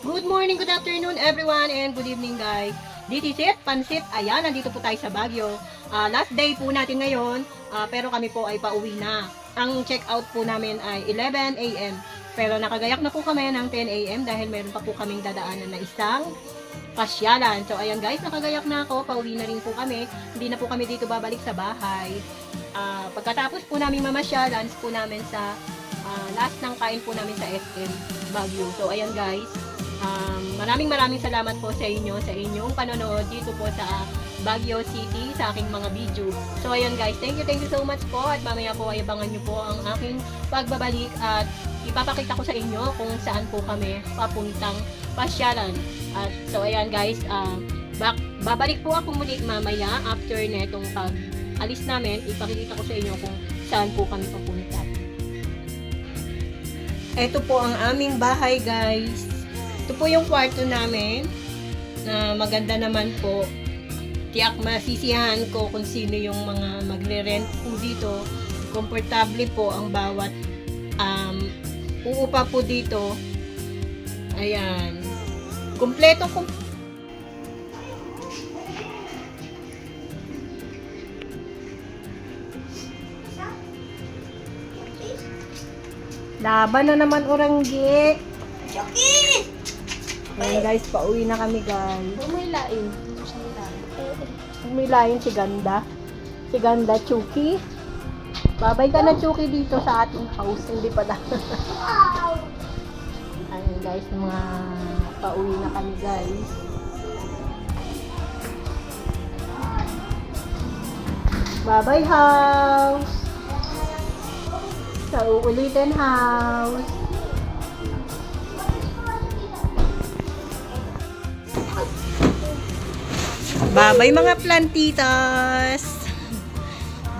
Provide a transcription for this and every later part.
Good morning, good afternoon everyone, and good evening guys. This is it, Pansit. Ayan, nandito po tayo sa Baguio. Ah, last day po natin ngayon, ah, pero kami po ay pauwi na. Ang check-out po namin ay 11 a.m. Pero nakagayak na po kami ng 10 a.m. dahil meron pa po kaming dadaanan na isang pasyalan. So ayan guys, nakagayak na ako, pauwi na rin po kami. Hindi na po kami dito babalik sa bahay. Ah, pagkatapos po namin mamasyal, lunch po namin sa ah, last ng kain po namin sa SM Baguio. So ayan guys, Um, maraming maraming salamat po sa inyo, sa inyong panonood dito po sa Baguio City, sa aking mga video. So ayan guys, thank you, thank you so much po at mamaya po ay abangan nyo po ang aking pagbabalik at ipapakita ko sa inyo kung saan po kami papuntang pasyalan. At so ayan guys, ah, bak babalik po ako muli mamaya after netong pag alis namin, ipakikita ko sa inyo kung saan po kami papunta. Ito po ang aming bahay guys. Ito po yung kwarto namin na maganda naman po. Tiyak masisiyahan ko kung sino yung mga magre-rent po dito. Komportable po ang bawat um, uupa po dito. Ayan. Kumpleto kum Laban na naman oranggi. Chucky! Ayan guys, pauwi na kami guys. Nilain. Umilayin si Ganda. Si Ganda, Chucky. Babay ka na, Chucky, dito sa ating house. Hindi pala. Wow! Ayan guys, mga pauwi na kami guys. Bye-bye house! Sa uulitin house. Bye-bye mga plantitas!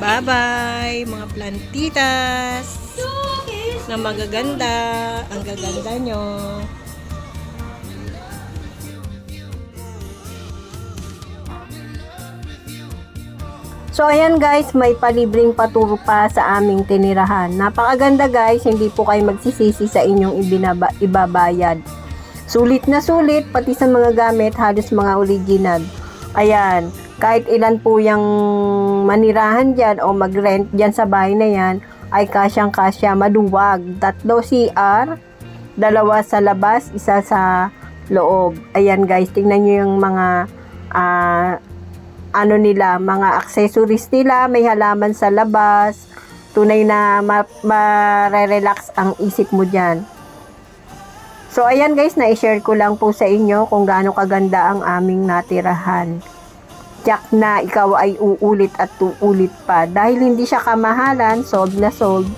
Bye-bye mga plantitas! Na magaganda. Ang gaganda nyo. So ayan guys, may palibreng paturo pa sa aming tinirahan. Napakaganda guys, hindi po kayo magsisisi sa inyong ibinaba, ibabayad. Sulit na sulit, pati sa mga gamit, halos mga original. Ayan, kahit ilan po yung manirahan dyan o mag-rent dyan sa bahay na yan, ay kasyang kasya, maluwag. Tatlo CR, dalawa sa labas, isa sa loob. Ayan guys, tingnan nyo yung mga ah, ano nila, mga accessories nila, may halaman sa labas, tunay na ma- ma-relax ang isip mo dyan. So, ayan guys, na-share ko lang po sa inyo kung gaano kaganda ang aming natirahan. Tiyak na ikaw ay uulit at uulit pa. Dahil hindi siya kamahalan, sold na sold,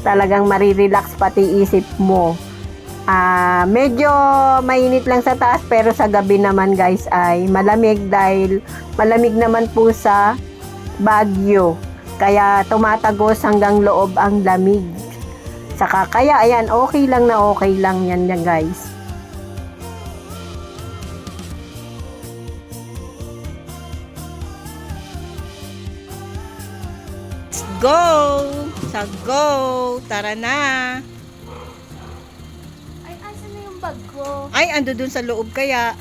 talagang marirelax pati isip mo. Ah, medyo mainit lang sa taas pero sa gabi naman guys ay malamig dahil malamig naman po sa Baguio. Kaya tumatagos hanggang loob ang lamig. Saka kaya ayan, okay lang na okay lang yan yan guys. Let's go! Sa go! Tara na! Ay, asan na yung bag ko? Ay, ando dun sa loob kaya.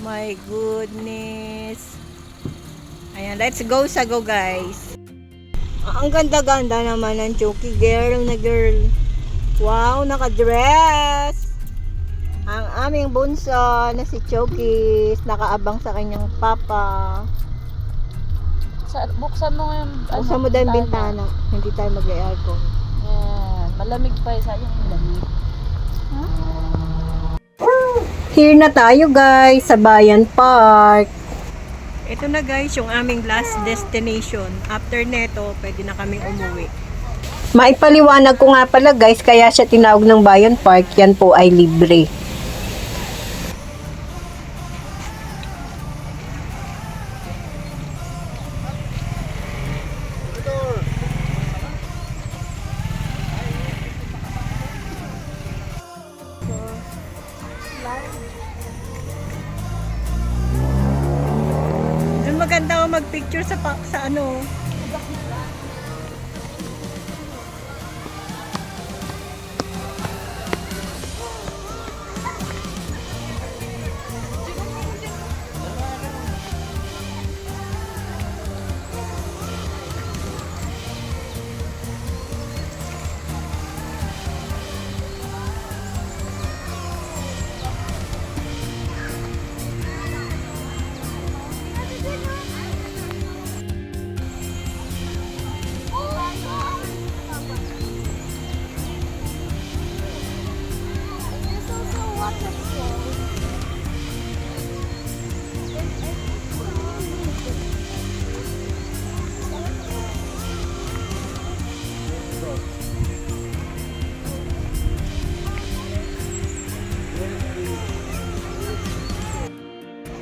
My goodness. Ayan, let's go sa go guys. Ah, Ang ganda-ganda naman ng Chucky girl na girl. Wow, naka-dress. Ang aming bunso na si Chucky nakaabang sa kanyang papa. Sa, buksan mo yung... Buksan mo daw yung bintana. Hindi tayo mag-aircon. Yan. Malamig pa yung sayang lamig. Here na tayo guys sa Bayan Park. Ito na guys yung aming last destination. After neto, pwede na kaming umuwi. Maipaliwanag ko nga pala guys, kaya siya tinawag ng Bayan Park, yan po ay libre. Mag-picture sa, pa- sa ano.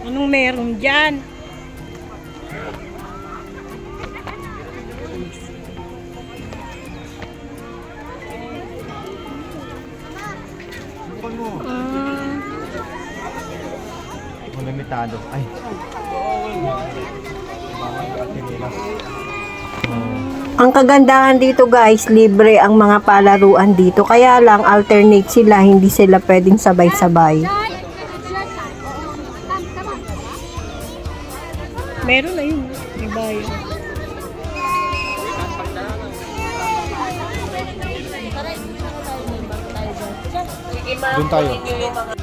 Anong meron dyan? Kung limitado. Ay. Ang kagandahan dito guys, libre ang mga palaruan dito. Kaya lang alternate sila, hindi sila pwedeng sabay-sabay. Meron na yun. May bayo. Doon tayo.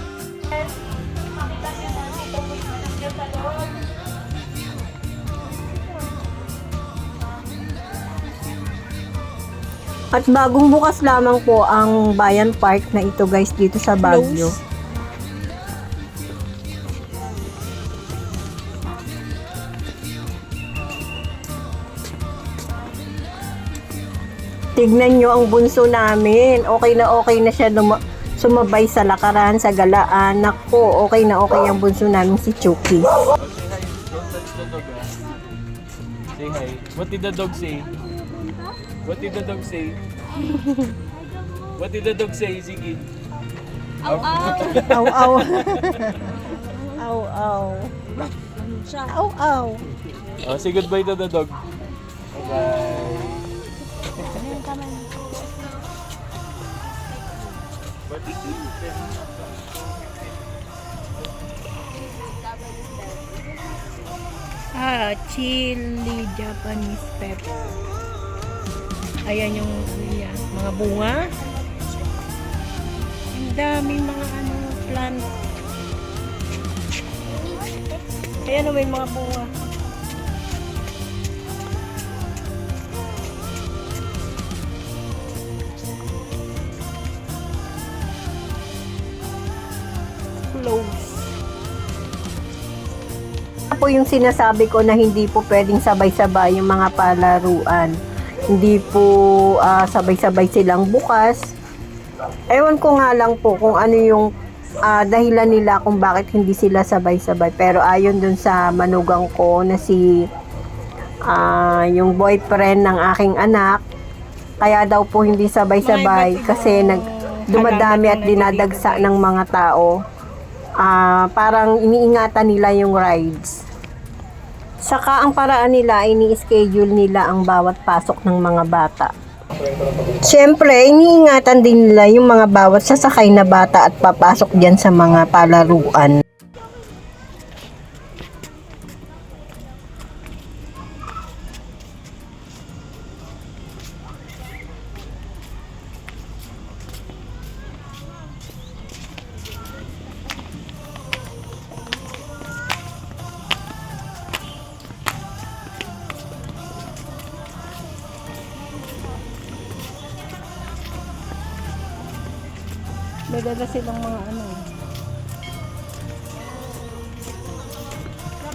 At bagong bukas lamang po ang Bayan Park na ito guys dito sa Baguio. Tignan nyo ang bunso namin. Okay na okay na siya sumabay sa lakaran, sa galaan. Nako, okay na okay ang bunso namin si Chucky. Say hi. What did the dog say? What did the dog say? What did the dog say, Ziggy? Aw, aw. aw, aw. Aw, aw. Oh, say goodbye to the dog. Bye-bye. Ah, chili Japanese pepper. Ayan yung niya, mga bunga. Ang daming mga ano, plant. Ayan may mga bunga. Close. Ito po yung sinasabi ko na hindi po pwedeng sabay-sabay yung mga palaruan. Hindi po ah, sabay-sabay silang bukas. Ewan ko nga lang po kung ano yung ah, dahilan nila kung bakit hindi sila sabay-sabay. Pero ayon dun sa manugang ko na si ah, yung boyfriend ng aking anak, kaya daw po hindi sabay-sabay kasi nag dumadami at dinadagsa ng mga tao. Ah, parang iniingatan nila yung rides. Saka ang paraan nila ay ni-schedule nila ang bawat pasok ng mga bata. Siyempre, iniingatan din nila yung mga bawat sasakay na bata at papasok diyan sa mga palaruan. Dala silang mga ano.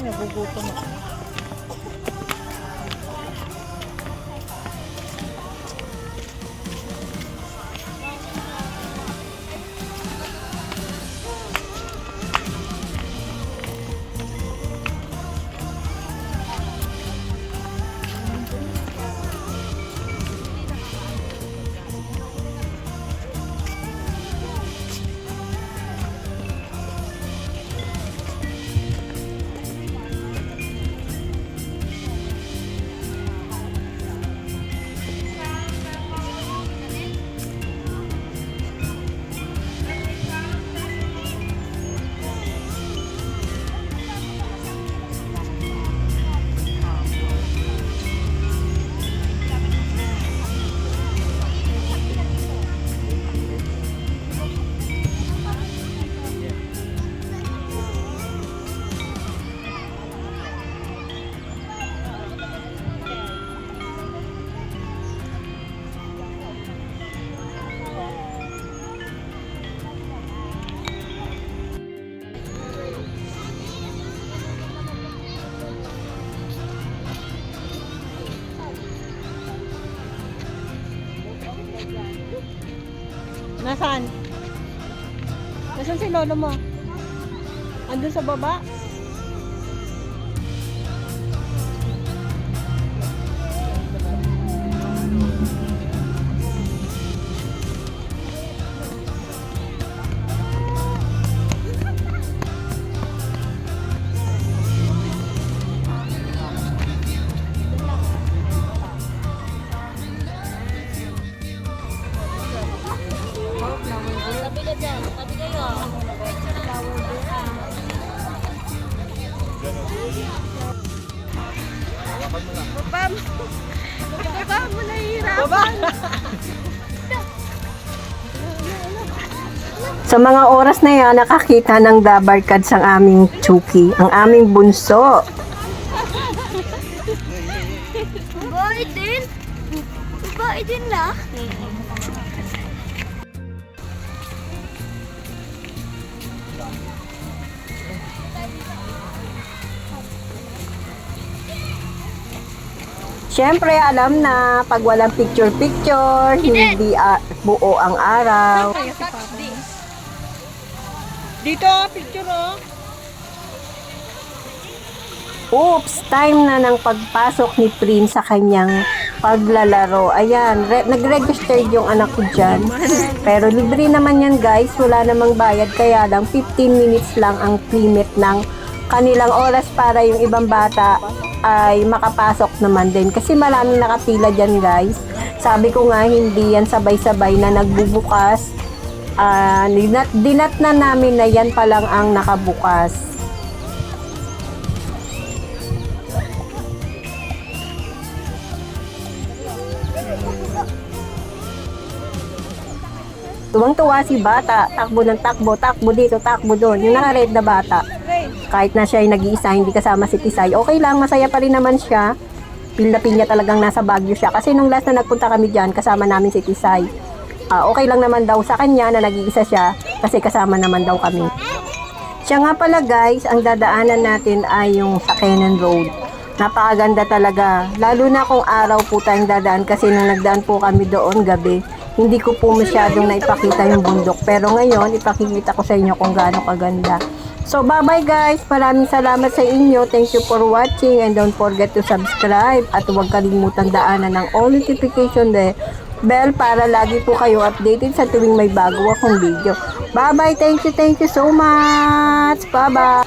Nagugutom ako. Nasaan? Nasaan si lolo mo? Andun sa baba? Sa mga oras na yan, nakakita ng dabarkads ang aming Chucky, ang aming bunso. Babae din? Babae din na? Siyempre, alam na, pag walang picture-picture, hindi ah, buo ang araw. Dito, picture oh. Oops, time na ng pagpasok ni Prince sa kanyang paglalaro. Ayan, re- nag-register yung anak ko dyan. Pero libre naman yan guys, wala namang bayad. Kaya lang 15 minutes lang ang limit ng kanilang oras para yung ibang bata ay makapasok naman din. Kasi maraming nakapila dyan guys. Sabi ko nga, hindi yan sabay-sabay na nagbubukas. Ah, dinat, dinat na namin na yan pa lang ang nakabukas. Tuwang-tuwa si bata, takbo ng takbo, takbo dito, takbo doon. Yung naka-red na bata. Kahit na siya ay nag-iisa, hindi kasama si Tisay, okay lang, masaya pa rin naman siya. Feel na niya talagang nasa Baguio siya. Kasi nung last na nagpunta kami dyan, kasama namin si Tisay. Ah, okay lang naman daw sa kanya na nag-iisa siya kasi kasama naman daw kami. Siya nga pala guys, ang dadaanan natin ay yung sa Cannon Road. Napakaganda talaga. Lalo na kung araw po tayong dadaan kasi nung nagdaan po kami doon gabi, hindi ko po masyadong naipakita yung bundok. Pero ngayon, ipakikita ko sa inyo kung gaano kaganda. So, bye-bye guys. Maraming salamat sa inyo. Thank you for watching and don't forget to subscribe at huwag kalimutan daanan ng all notification bell para lagi po kayo updated sa tuwing may bago akong video. Bye-bye. Thank you. Thank you so much. Bye-bye.